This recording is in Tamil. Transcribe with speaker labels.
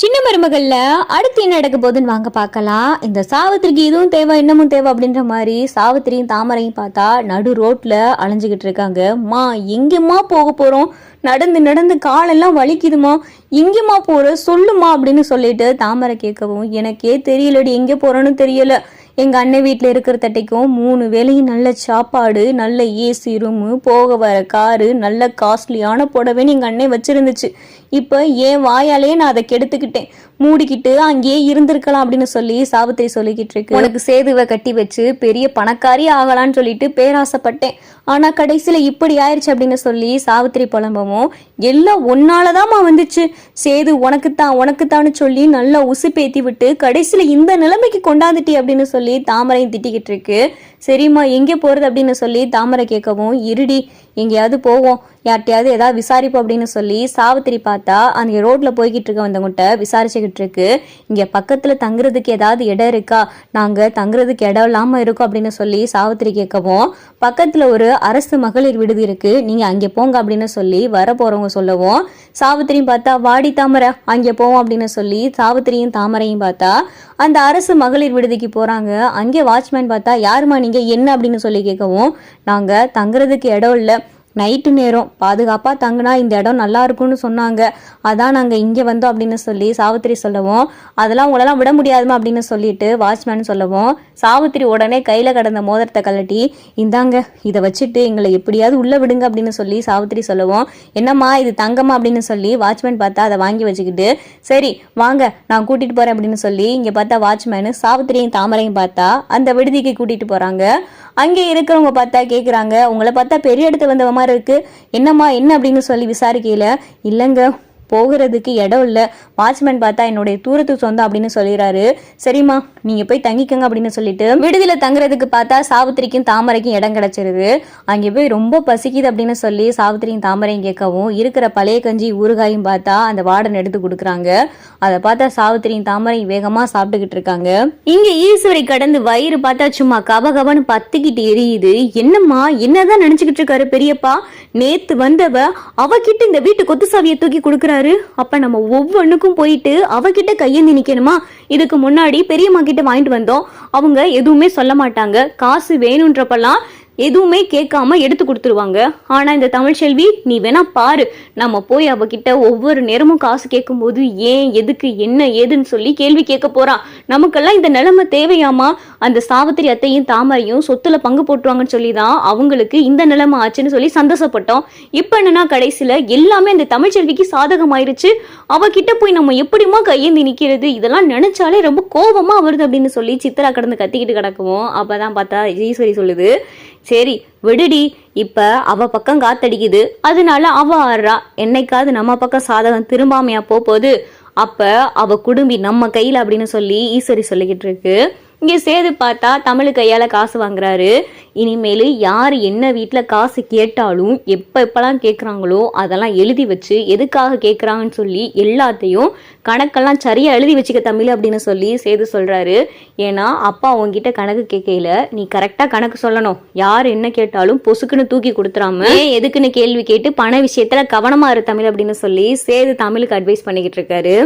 Speaker 1: சின்ன மருமகளில் அடுத்து என்ன நடக்க போகுதுன்னு வாங்க பார்க்கலாம். இந்த சாவித்திரிக்கு இதுவும் தேவை இன்னமும் தேவை அப்படின்ற மாதிரி சாவித்திரியும் தாமரையும் பார்த்தா நடு ரோட்டில் அலைஞ்சிக்கிட்டு இருக்காங்க. மா எங்கேம்மா போக போகிறோம் நடந்து நடந்து காலெல்லாம் வலிக்குதுமா எங்கேம்மா போகிற சொல்லுமா அப்படின்னு சொல்லிட்டு தாமரை கேட்கவும் எனக்கே தெரியலடி எங்கே போகிறோன்னு தெரியல. எங்கள் அண்ணன் வீட்டில் இருக்கிற தட்டைக்கும் மூணு வேளையும் நல்ல சாப்பாடு நல்ல ஏசி ரூமு போக வர காரு நல்ல காஸ்ட்லியான புடவைன்னு எங்கள் அண்ணன் வச்சுருந்துச்சு. இப்போ என் வாயாலே நான் அதை கெடுத்துக்கிட்டேன். மூடிக்கிட்டு அங்கேயே இருந்திருக்கலாம் அப்படின்னு சொல்லி சாவித்திரி சொல்லிக்கிட்டு இருக்கு. உனக்கு சேதுவை கட்டி வச்சு பெரிய பணக்காரி ஆகலான்னு சொல்லிட்டு பேராசைப்பட்டேன். ஆனால் கடைசியில் இப்படி ஆயிடுச்சு அப்படின்னு சொல்லி சாவித்திரி புலம்பவும் எல்லாம் ஒன்னாலதாம்மா வந்துச்சு. சேது உனக்குத்தான் உனக்குத்தான்னு சொல்லி நல்லா உசுப்பேத்தி விட்டு கடைசியில் இந்த நிலைமைக்கு கொண்டாந்துட்டி அப்படின்னு சொல்லி தாமரையும் திட்டிக்கிட்டு இருக்கு. சரிம்மா எங்கே போகிறது அப்படின்னு சொல்லி தாமரை கேட்கவும் இருடி எங்கேயாவது போவோம். யார்கிட்டயாவது ஏதாவது விசாரிப்போம் அப்படின்னு சொல்லி சாவித்திரி பார்த்தா அந்த ரோட்ல போய்கிட்டு இருக்க வந்தவங்ககிட்ட விசாரிச்சுக்கிட்டு இருக்கு. இங்க பக்கத்துல தங்குறதுக்கு ஏதாவது இடம் இருக்கா? நாங்க தங்குறதுக்கு இடம் இல்லாம இருக்கோம் அப்படின்னு சொல்லி சாவித்திரி கேட்கவும் பக்கத்துல ஒரு அரசு மகளிர் விடுதி இருக்கு. நீங்க அங்கே போங்க அப்படின்னு சொல்லி வர போறவங்க சொல்லவும் சாவித்திரியும் பார்த்தா வாடி தாமரை அங்கே போவோம் அப்படின்னு சொல்லி சாவித்திரியும் தாமரையும் பார்த்தா அந்த அரசு மகளிர் விடுதிக்கு போறாங்க. அங்கே வாட்ச்மேன் பார்த்தா யாருமா நீங்க? என்ன? அப்படின்னு சொல்லி கேட்கவும் நாங்க தங்குறதுக்கு இடம் இல்லை. நைட்டு நேரம். பாதுகாப்பாக தங்கினா இந்த இடம் நல்லா இருக்கும்னு சொன்னாங்க. அதான் நாங்கள் இங்கே வந்தோம் அப்படின்னு சொல்லி சாவித்திரி சொல்லவும் அதெல்லாம் உங்களெல்லாம் விட முடியாதுமா அப்படின்னு சொல்லிட்டு வாட்ச்மேன் சொல்லவும் சாவித்திரி உடனே கையில் கடந்த மோதிரத்தை கழட்டி இந்தாங்க இதை வச்சுட்டு எங்களை எப்படியாவது உள்ளே விடுங்க அப்படின்னு சொல்லி சாவித்திரி சொல்லவும் என்னம்மா இது தங்கம்மா அப்படின்னு சொல்லி வாட்ச்மேன் பார்த்தா அதை வாங்கி வச்சுக்கிட்டு சரி வாங்க நான் கூட்டிகிட்டு போகிறேன் அப்படின்னு சொல்லி இங்கே பார்த்தா வாட்ச்மேனு சாவித்திரியும் தாமரையும் பார்த்தா அந்த விடுதிக்கு கூட்டிகிட்டு போகிறாங்க அங்கே இருக்கிறவங்க பார்த்தா கேட்குறாங்க உங்களை பார்த்தா பெரிய இடத்துல வந்தவமா மாதிரி இருக்கு என்னம்மா என்ன? அப்படின்னு சொல்லி விசாரிக்கையில இல்லைங்க போகிறதுக்கு இடம் இல்லை. வாட்ச்மேன் பார்த்தா என்னுடைய தூரத்து சொந்தம் அப்படின்னு சொல்லிடுறாரு சரிம்மா நீங்கள் போய் தங்கிக்கங்க அப்படின்னு சொல்லிட்டு விடுதியில் தங்குறதுக்கு பார்த்தா சாவித்திரிக்கும் தாமரைக்கும் இடம் கிடச்சிருது. அங்கே போய் ரொம்ப பசிக்குது அப்படின்னு சொல்லி சாவித்திரியும் தாமரையும் கேட்கவும் இருக்கிற பழைய கஞ்சி ஊறுகாயும் பார்த்தா அந்த வார்டன் எடுத்து கொடுக்குறாங்க. அதை பார்த்தா சாவித்திரியும் தாமரையும் வேகமாக சாப்பிட்டுக்கிட்டு இருக்காங்க. இங்கே ஈஸ்வரி கடந்து வயிறு பார்த்தா சும்மா கபகபன்னு பத்துக்கிட்டு எரியுது. என்னம்மா என்னதான் நினைச்சுக்கிட்டு இருக்காரு பெரியப்பா? நேத்து வந்தவ அவகிட்ட இந்த வீட்டு கொத்து சாவியை தூக்கி கொடுக்குறாரு. அப்ப நம்ம ஒவ்வொன்றுக்கும் போயிட்டு அவகிட்ட கையேந்தி நிக்கணுமா இதுக்கு முன்னாடி பெரியம்மா கிட்ட வாங்கிட்டு வந்தோம். அவங்க எதுவுமே சொல்ல மாட்டாங்க. காசு வேணுன்றப்பெல்லாம் எதுவுமே கேட்காம எடுத்து கொடுத்துருவாங்க. ஆனா இந்த தமிழ்ச்செல்வி நீ வேணா பாரு. நம்ம போய் அவகிட்ட ஒவ்வொரு நேரமும் காசு கேட்கும்போது ஏன் எதுக்கு என்ன ஏதுன்னு சொல்லி கேள்வி கேட்க போறான் நமக்கெல்லாம் இந்த நிலைமை தேவையாமா? அந்த சாவித்திரி அத்தையும் தாமரையும் சொத்துல பங்கு போட்டுருவாங்கன்னு சொல்லி தான் அவங்களுக்கு இந்த நிலைமை ஆச்சுன்னு சொல்லி சந்தோஷப்பட்டோம். இப்போ என்னன்னா கடைசியில எல்லாமே அந்த தமிழ்ச்செல்விக்கு சாதகமாயிருச்சு. அவகிட்ட போய் நம்ம எப்படிமா கையேந்தி நிக்கிறது? இதெல்லாம் நினைச்சாலே ரொம்ப கோபமா வருது அப்படின்னு சொல்லி சித்ரா கடந்து கத்திக்கிட்டு கிடக்குவோம். அப்பதான் பார்த்தா ஈஸ்வரி சொல்லுது சரி விடுடி. இப்ப அவ பக்கம் காத்தடிக்குது. அதனால அவ ஆடுறா என்னைக்காவது நம்ம பக்கம் சாதகம் திரும்பாமையா போகுது. அப்ப அவ குடும்பி நம்ம கையில அப்படின்னு சொல்லி ஈஸ்வரி சொல்லிக்கிட்டு இருக்கு. இங்கே சேது பார்த்தா தமிழ் கையால் காசு வாங்குறாரு. இனிமேல் யார் என்ன வீட்டில் காசு கேட்டாலும் எப்போ எப்போல்லாம் கேட்குறாங்களோ அதெல்லாம் எழுதி வச்சு எதுக்காக கேட்குறாங்கன்னு சொல்லி எல்லாத்தையும் கணக்கெல்லாம் சரியாக எழுதி வச்சுக்க தமிழ் அப்படின்னு சொல்லி சேது சொல்கிறாரு ஏன்னா அப்பா உங்ககிட்ட கணக்கு கேட்கையில நீ கரெக்டாக கணக்கு சொல்லணும். யார் என்ன கேட்டாலும் பொசுக்குன்னு தூக்கி கொடுத்துறாம எதுக்குன்னு கேள்வி கேட்டு பண விஷயத்தில் கவனமாக இரு தமிழ் அப்படின்னு சொல்லி சேது தமிழுக்கு அட்வைஸ் பண்ணிக்கிட்டு இருக்காரு.